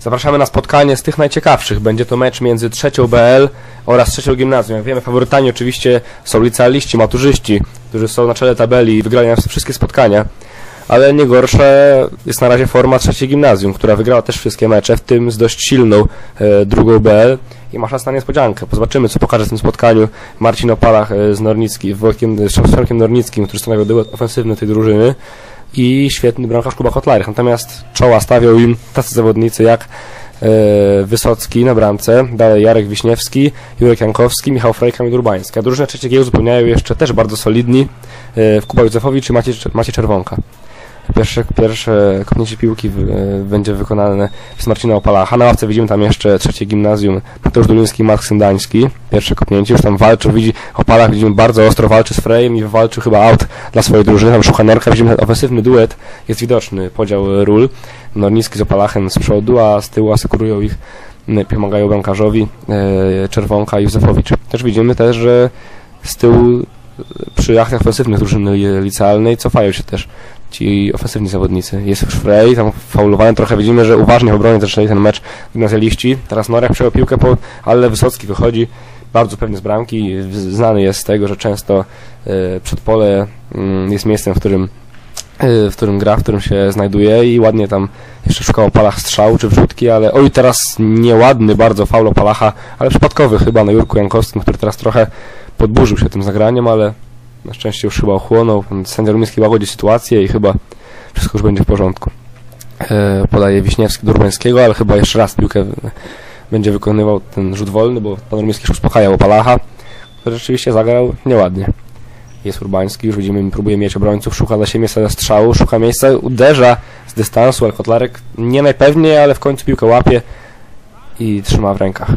Zapraszamy na spotkanie z tych najciekawszych. Będzie to mecz między trzecią BL oraz trzecią gimnazjum. Jak wiemy, faworytami oczywiście są licealiści, maturzyści, którzy są na czele tabeli i wygrali nas wszystkie spotkania. Ale nie gorsze jest na razie forma trzeciej gimnazjum, która wygrała też wszystkie mecze, w tym z dość silną e, drugą BL i ma szans na niespodziankę. Zobaczymy, co pokaże w tym spotkaniu Marcin Opalach e, z Nornicki, Wojtkiem, z Nornickim, który stanowił ofensywny tej drużyny i świetny bramkarz Kuba Kotlarek. Natomiast czoła stawiał im tacy zawodnicy jak e, Wysocki na bramce, dalej Jarek Wiśniewski, Jurek Jankowski, Michał Frejka i Durbański. A drużynę trzeciego uzupełniają jeszcze też bardzo solidni e, Kuba Józefowicz i Maciej, Maciej Czerwonka. Pierwsze, pierwsze kopnięcie piłki w, e, będzie wykonane przez Marcina Opalacha. Na ławce widzimy tam jeszcze trzecie gimnazjum Mateusz Duliński Max Syndański. Pierwsze kopnięcie, już tam walczył, widzi Opalach, widzimy bardzo ostro walczy z Frejem i walczył chyba out dla swojej drużyny. Tam szuka Norka, widzimy ofensywny duet, jest widoczny podział ról. Nornicki z Opalachem z przodu, a z tyłu asekurują ich, pomagają bramkarzowi e, Czerwonka i Józefowicz. Też widzimy też, że z tyłu przy aktach ofensywnych drużyny licealnej cofają się też ci ofensywni zawodnicy. Jest już Frey, tam faulowany trochę widzimy, że uważnie w obronie zaczęli ten mecz gimnazjaliści. Teraz Norek przejął piłkę, po, ale Wysocki wychodzi bardzo pewnie z bramki. Znany jest z tego, że często e, przedpole mm, jest miejscem, w którym e, w którym gra, w którym się znajduje i ładnie tam jeszcze szukał palach strzału czy wrzutki, ale oj teraz nieładny bardzo faul palacha, ale przypadkowy chyba na Jurku Jankowskim, który teraz trochę podburzył się tym zagraniem, ale na szczęście już chyba ochłonął. Sędzia Rumiński łagodzi sytuację i chyba wszystko już będzie w porządku. E, podaje Wiśniewski do Urbańskiego, ale chyba jeszcze raz piłkę będzie wykonywał ten rzut wolny, bo pan Rumiński już uspokajał Palacha, który rzeczywiście zagrał nieładnie. Jest Urbański, już widzimy, próbuje mieć obrońców, szuka dla siebie miejsca strzału, szuka miejsca, uderza z dystansu, ale Kotlarek nie najpewniej, ale w końcu piłkę łapie i trzyma w rękach.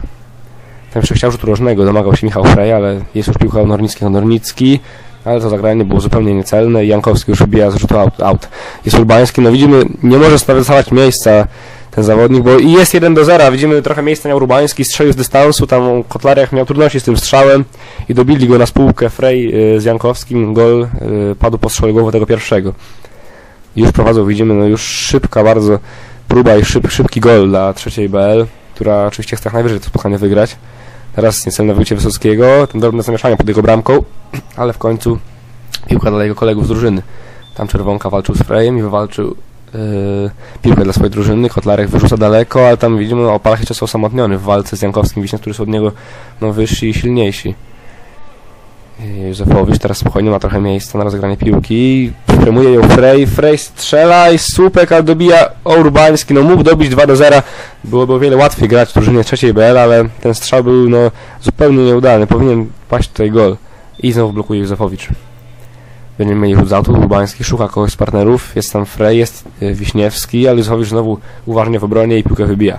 Tam jeszcze chciał rzutu rożnego, domagał się Michał Frej, ale jest już piłka Nornicki na Nornicki, ale to zagranie było zupełnie niecelne i Jankowski już wybija z rzutu out, out. Jest Urbański, no widzimy, nie może sprawować miejsca ten zawodnik, bo i jest 1 do 0, widzimy trochę miejsca miał Urbański, strzelił z dystansu, tam Kotlarek miał trudności z tym strzałem i dobili go na spółkę Frej y, z Jankowskim, gol y, padł po strzale głowy tego pierwszego. Już prowadzą, widzimy, no już szybka bardzo próba i szyb, szybki gol dla trzeciej BL, która oczywiście chce jak najwyżej to spotkanie wygrać. Teraz niecelne wyjście Wysockiego, ten drobne zamieszanie pod jego bramką, ale w końcu piłka dla jego kolegów z drużyny. Tam Czerwonka walczył z Frejem i wywalczył yy, piłkę dla swojej drużyny. Kotlarek wyrzuca daleko, ale tam widzimy, o Palach jeszcze są osamotniony w walce z Jankowskim Wiśniem, którzy są od niego no, wyżsi i silniejsi. Józefowicz teraz spokojnie ma trochę miejsca na rozegranie piłki. Premuje ją Frej. Frej strzela i słupek, ale dobija Urbański. No mógł dobić 2 do 0. Byłoby o wiele łatwiej grać w drużynie trzeciej BL, ale ten strzał był no, zupełnie nieudany. Powinien paść tutaj gol. I znowu blokuje Józefowicz. Będziemy mieli rzut z autu. Urbański szuka kogoś z partnerów. Jest tam Frej, jest y, Wiśniewski, ale Józefowicz znowu uważnie w obronie i piłkę wybija.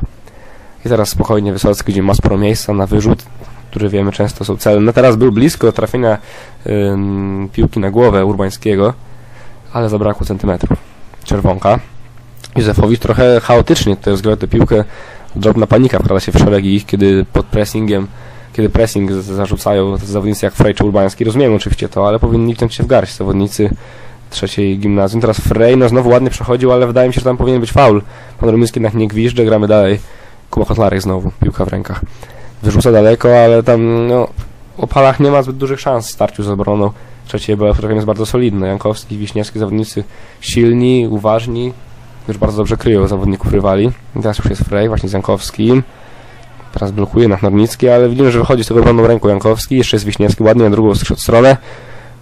I teraz spokojnie Wysocki, gdzie ma sporo miejsca na wyrzut które wiemy często są celne. Teraz był blisko trafienia piłki na głowę Urbańskiego, ale zabrakło centymetrów. Czerwonka. Józefowicz trochę chaotycznie tutaj rozgrywa tę piłkę. Drobna panika wkrada się w szeregi ich, kiedy pod pressingiem, kiedy pressing zarzucają zawodnicy jak Frej czy Urbański. Rozumiem oczywiście to, ale powinni wciąć się w garść zawodnicy trzeciej gimnazjum. Teraz Frej, no znowu ładnie przechodził, ale wydaje mi się, że tam powinien być faul. Pan Rumiński jednak nie gwizdże, gramy dalej. Kuba Kotlarek znowu, piłka w rękach wyrzuca daleko, ale tam no, o palach nie ma zbyt dużych szans w starciu z obroną. Trzecie BF jest bardzo solidne. Jankowski, Wiśniewski, zawodnicy silni, uważni, już bardzo dobrze kryją zawodników rywali. I teraz już jest Frej właśnie z Jankowskim. Teraz blokuje na Nornicki, ale widzimy, że wychodzi z tego obronną ręką Jankowski. Jeszcze jest Wiśniewski ładnie na drugą stronę.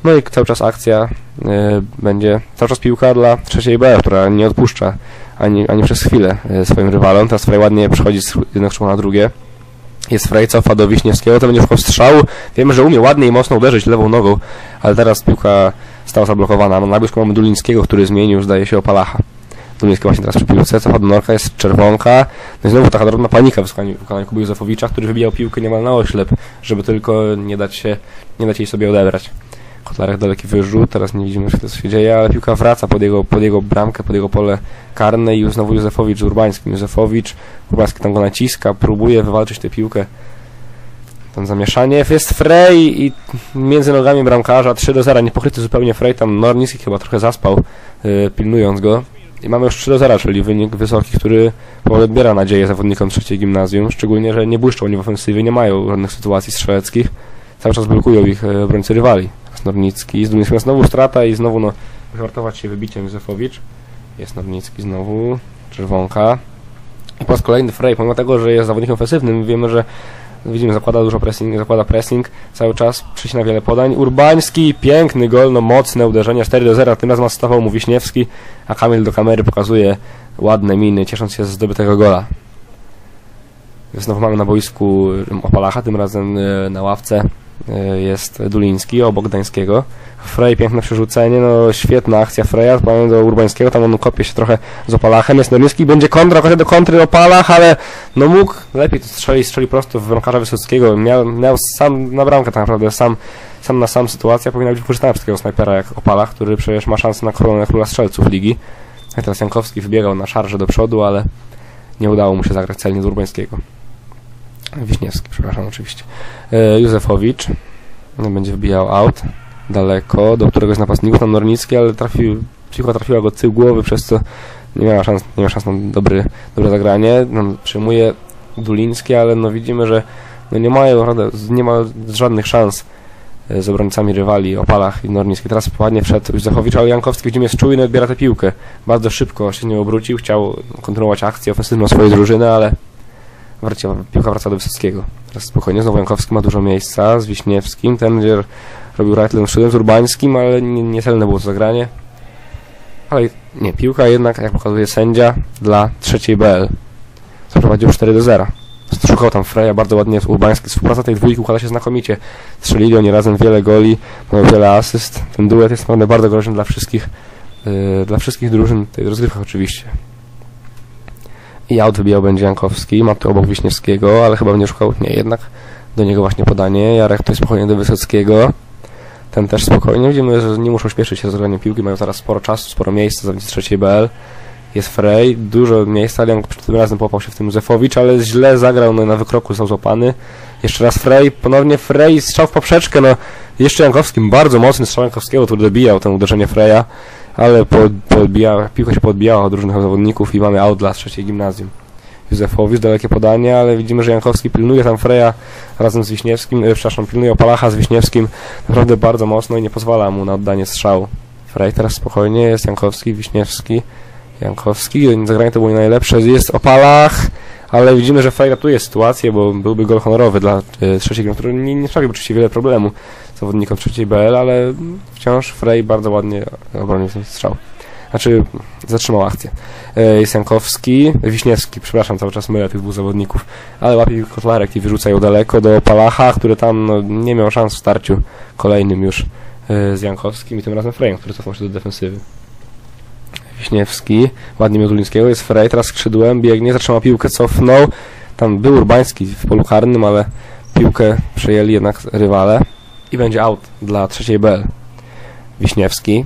No i cały czas akcja y, będzie, cały czas piłka dla trzeciej B, która nie odpuszcza ani, ani przez chwilę y, swoim rywalom. Teraz Frej ładnie przechodzi z jednego na drugie jest Frej, cofa do Wiśniewskiego, to będzie szukał strzału. Wiemy, że umie ładnie i mocno uderzyć lewą nogą, ale teraz piłka stała zablokowana. Na blisko mamy Dulińskiego, który zmienił, zdaje się, Opalacha. Duliński właśnie teraz przy piłce, cofa do Norka, jest czerwonka. No i znowu taka drobna panika w wykonaniu Kuby Józefowicza, który wybijał piłkę niemal na oślep, żeby tylko nie dać się, nie dać jej sobie odebrać. Kotlarek daleki wyrzut, teraz nie widzimy, co się dzieje, ale piłka wraca pod jego, pod jego bramkę, pod jego pole karne i znowu Józefowicz z Urbańskim. Józefowicz, Urbański tam go naciska, próbuje wywalczyć tę piłkę. Tam zamieszanie, jest Frej i między nogami bramkarza 3 do 0, niepokryty zupełnie Frej, tam Nornicki chyba trochę zaspał, yy, pilnując go. I mamy już 3 do 0, czyli wynik wysoki, który odbiera nadzieję zawodnikom trzeciej gimnazjum, szczególnie, że nie błyszczą oni w ofensywie, nie mają żadnych sytuacji strzeleckich, cały czas blokują ich e, obrońcy rywali. Nornicki, z znowu strata i znowu no, wywartować się wybiciem Józefowicz. Jest Nornicki znowu, czerwonka. I po raz kolejny Frey, pomimo tego, że jest zawodnikiem ofensywnym, wiemy, że widzimy, zakłada dużo pressing, zakłada pressing, cały czas przycina wiele podań. Urbański, piękny gol, no mocne uderzenie, 4 do 0, tym razem stawał mu Wiśniewski, a Kamil do kamery pokazuje ładne miny, ciesząc się ze zdobytego gola. Znowu mamy na boisku Opalacha, tym razem e, na ławce jest Duliński obok Gdańskiego. Frey, piękne przerzucenie, no świetna akcja Freya, pamiętam do Urbańskiego, tam on kopie się trochę z Opalachem, jest Nornicki, będzie kontra, okazja do kontry Opalach, ale no mógł lepiej to strzelić, strzeli prosto w bramkarza Wysockiego, miał, miał sam na bramkę tak naprawdę, sam, sam na sam sytuacja powinna być wykorzystana przez takiego snajpera jak Opalach, który przecież ma szansę na koronę króla strzelców ligi. Teraz Jankowski wybiegał na szarże do przodu, ale nie udało mu się zagrać celnie z Urbańskiego. Wiśniewski, przepraszam oczywiście. E, Józefowicz będzie wbijał out daleko do któregoś z napastników, tam Nornicki, ale trafił, piłka trafiła go tył głowy, przez co nie miała szans, nie miała szans na dobry, dobre zagranie. No, przyjmuje Duliński, ale no widzimy, że no nie mają nie ma żadnych szans e, z obrońcami rywali, Opalach i Nornicki. Teraz ładnie wszedł Józefowicz, ale Jankowski widzimy jest czujny, odbiera tę piłkę. Bardzo szybko się nie obrócił, chciał kontynuować akcję ofensywną swojej drużyny, ale wracia, piłka wraca do Wysockiego. Teraz spokojnie, znowu Jankowski ma dużo miejsca z Wiśniewskim, ten będzie robił Reichlen szedłem z Urbańskim, ale niecelne było to zagranie. Ale nie, piłka jednak, jak pokazuje sędzia, dla trzeciej BL. Zaprowadził 4 do 0. Szukał tam Freya, bardzo ładnie Urbański. Współpraca tej dwójki układa się znakomicie. Strzelili oni razem wiele goli, mają wiele asyst. Ten duet jest naprawdę bardzo groźny dla wszystkich, yy, dla wszystkich drużyn tej rozgrywkach oczywiście. I aut wybijał będzie Jankowski, ma tu obok Wiśniewskiego, ale chyba będzie szukał, nie, jednak do niego właśnie podanie. Jarek to spokojnie do Wysockiego ten też spokojnie. Widzimy, że nie muszą śpieszyć się z rozgraniem piłki, mają teraz sporo czasu, sporo miejsca, zawodnicy trzeciej BL. Jest Frey, dużo miejsca, Leon tym razem popał się w tym Józefowicz, ale źle zagrał, no, na wykroku został złapany. Jeszcze raz Frey, ponownie Frey, strzał w poprzeczkę, no jeszcze Jankowskim, bardzo mocny strzał Jankowskiego, który dobijał to uderzenie Freya, ale podbija, piłka się podbijała od różnych zawodników i mamy out dla trzeciej gimnazjum. Józefowicz, dalekie podanie, ale widzimy, że Jankowski pilnuje tam Freja razem z Wiśniewskim, e, przepraszam, pilnuje Opalacha z Wiśniewskim naprawdę bardzo mocno i nie pozwala mu na oddanie strzału. Frej teraz spokojnie, jest Jankowski, Wiśniewski, Jankowski, zagranie to było nie najlepsze, jest Opalach, ale widzimy, że Frej ratuje sytuację, bo byłby gol honorowy dla e, trzeciej gry, który nie, nie sprawił oczywiście wiele problemu zawodnikom trzeciej BL, ale wciąż Frej bardzo ładnie obronił ten strzał. Znaczy, zatrzymał akcję. E, jest Jankowski, Wiśniewski, przepraszam, cały czas mylę tych dwóch zawodników, ale łapie kotlarek i wyrzuca ją daleko do Palacha, który tam no, nie miał szans w starciu kolejnym już e, z Jankowskim i tym razem Frejem, który cofał się do defensywy. Wiśniewski, ładnie miał Dulińskiego, jest Frej, teraz skrzydłem, biegnie, zatrzymał piłkę, cofnął. Tam był Urbański w polu karnym, ale piłkę przejęli jednak rywale i będzie out dla trzeciej BL. Wiśniewski,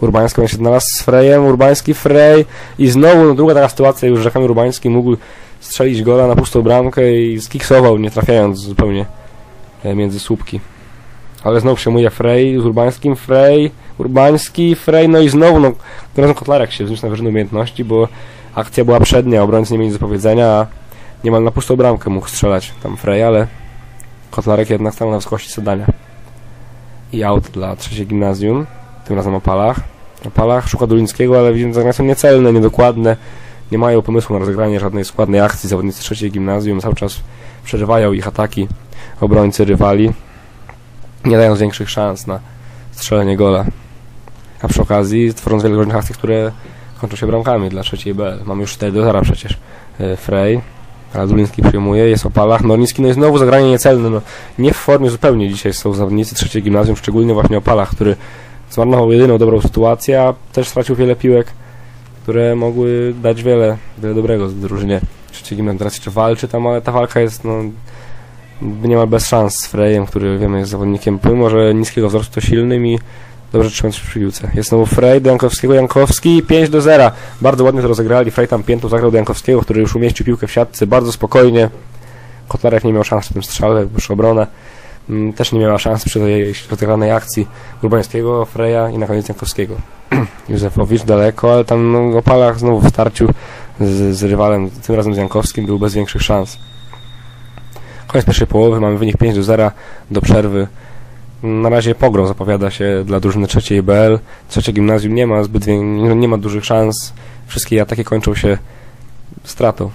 Urbański się znalazł z Frejem, Urbański, Frej i znowu no, druga taka sytuacja już, że Kamil Urbański mógł strzelić gola na pustą bramkę i skiksował, nie trafiając zupełnie e, między słupki. Ale znowu przejmuje Frej z Urbańskim, Frej, Urbański, Frej, no i znowu, no, razem Kotlarek się wzniósł na wyżyny umiejętności, bo akcja była przednia, obrońcy nie mieli nic do powiedzenia, a niemal na pustą bramkę mógł strzelać tam Frej, ale Kotlarek jednak stał na wysokości zadania. I out dla trzeciej gimnazjum tym razem o palach. O palach szuka Dulińskiego, ale widzimy, że są niecelne, niedokładne. Nie mają pomysłu na rozegranie żadnej składnej akcji. Zawodnicy trzeciej gimnazjum cały czas przerywają ich ataki obrońcy rywali, nie dając większych szans na strzelenie gola. A przy okazji tworząc wiele groźnych akcji, które kończą się bramkami dla trzeciej BL. Mamy już 4 do 0 przecież. E, Frey, a Duliński przyjmuje, jest o palach. Nornicki, no i znowu zagranie niecelne. No, nie w formie zupełnie dzisiaj są zawodnicy trzeciej gimnazjum, szczególnie właśnie o palach, który zmarnował jedyną dobrą sytuację, a też stracił wiele piłek, które mogły dać wiele, wiele dobrego drużynie. Trzeciej gimnazjum teraz jeszcze walczy tam, ale ta walka jest no, niemal bez szans z Frejem, który wiemy jest zawodnikiem pomimo, że niskiego wzrostu to silnym i dobrze trzymając się przy piłce. Jest znowu Frej do Jankowskiego, Jankowski 5 do 0. Bardzo ładnie to rozegrali. Frej tam piętą zagrał do Jankowskiego, który już umieścił piłkę w siatce bardzo spokojnie. Kotlarek nie miał szans w tym strzale, już obronę. Mm, też nie miała szans przy tej rozegranej akcji Urbańskiego, Freja i na koniec Jankowskiego. Józefowicz daleko, ale tam no, Opalach znowu w starciu z, z rywalem, tym razem z Jankowskim, był bez większych szans. Koniec pierwszej połowy, mamy wynik 5 do 0 do przerwy. Na razie pogrom zapowiada się dla drużyny trzeciej BL. Trzecie gimnazjum nie ma zbyt nie ma dużych szans. Wszystkie ataki kończą się stratą.